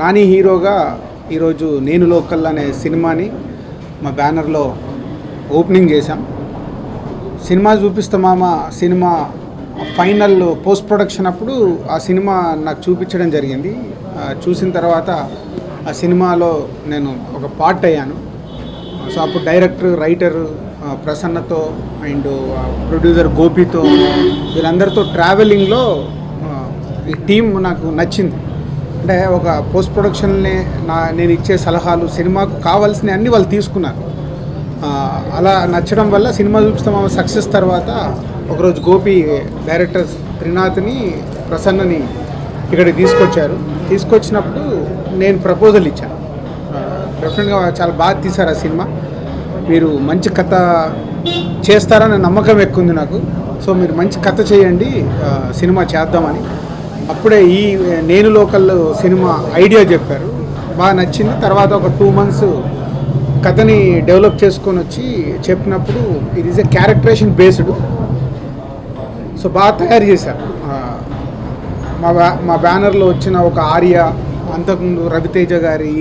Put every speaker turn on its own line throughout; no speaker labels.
నాని హీరోగా ఈరోజు నేను లోకల్ అనే సినిమాని మా బ్యానర్లో ఓపెనింగ్ చేశాం. సినిమా చూపిస్తామామ సినిమా ఫైనల్ పోస్ట్ ప్రొడక్షన్ అప్పుడు ఆ సినిమా నాకు చూపించడం జరిగింది. చూసిన తర్వాత ఆ సినిమాలో నేను ఒక పార్ట్ అయ్యాను. సో అప్పుడు డైరెక్టర్ రైటర్ ప్రసన్నతో అండ్ ప్రొడ్యూసర్ గోపితో వీళ్ళందరితో ట్రావెలింగ్లో ఈ టీం నాకు నచ్చింది. అంటే ఒక పోస్ట్ ప్రొడక్షన్నే నా నేను ఇచ్చే సలహాలు సినిమాకు కావాల్సిన అన్నీ వాళ్ళు తీసుకున్నారు. అలా నచ్చడం వల్ల సినిమా చూపిస్తాం సక్సెస్ తర్వాత ఒకరోజు గోపి డైరెక్టర్ త్రినాథ్ని ప్రసన్నని ఇక్కడికి తీసుకొచ్చారు. తీసుకొచ్చినప్పుడు నేను ప్రపోజల్ ఇచ్చాను. డెఫినెట్గా చాలా బాగా తీశారు ఆ సినిమా. మీరు మంచి కథ చేస్తారనే నమ్మకం ఎక్కువ ఉంది నాకు. సో మీరు మంచి కథ చేయండి సినిమా చేద్దామని. అప్పుడే ఈ నేను లోకల్ సినిమా ఐడియా చెప్పారు. బాగా నచ్చింది. తర్వాత ఒక టూ మంత్స్ కథని డెవలప్ చేసుకొని వచ్చి చెప్పినప్పుడు ఇది is a characterisation based so బాగా తయారు చేశారు. మా బ్యా- మా బ్యానర్లో వచ్చిన ఒక ఆర్య అంతకుముందు రవితేజ గారి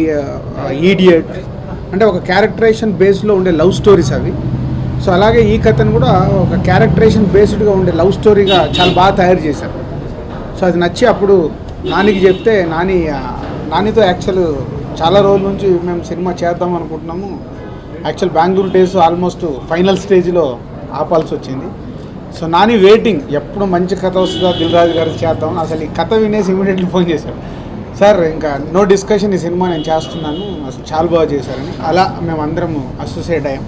ఈడియట్ అంటే ఒక క్యారెక్టరేషన్ బేస్డ్లో ఉండే లవ్ స్టోరీస్ అవి. సో అలాగే ఈ కథను కూడా ఒక క్యారెక్టరేషన్ బేస్డ్గా ఉండే లవ్ స్టోరీగా చాలా బాగా తయారు చేశారు. సో అది నచ్చి అప్పుడు నానికి చెప్తే నాని నానితో యాక్చువల్ చాలా రోజుల నుంచి మేము సినిమా చేద్దాం అనుకుంటున్నాము. Actual Bengaluru days almost final స్టేజ్లో ఆపాల్సి వచ్చింది. సో నాని వెయిటింగ్ ఎప్పుడు మంచి కథ వస్తుందో దిల్ రాజు గారికి చేద్దాం. అసలు ఈ కథ వినేసి ఇమీడియట్లీ ఫోన్ చేశారు సార్ ఇంకా నో డిస్కషన్ ఈ సినిమా నేను చేస్తున్నాను. అసలు చాలా బాగా చేశారని. అలా మేము అందరం అసోసియేట్ అయ్యాం.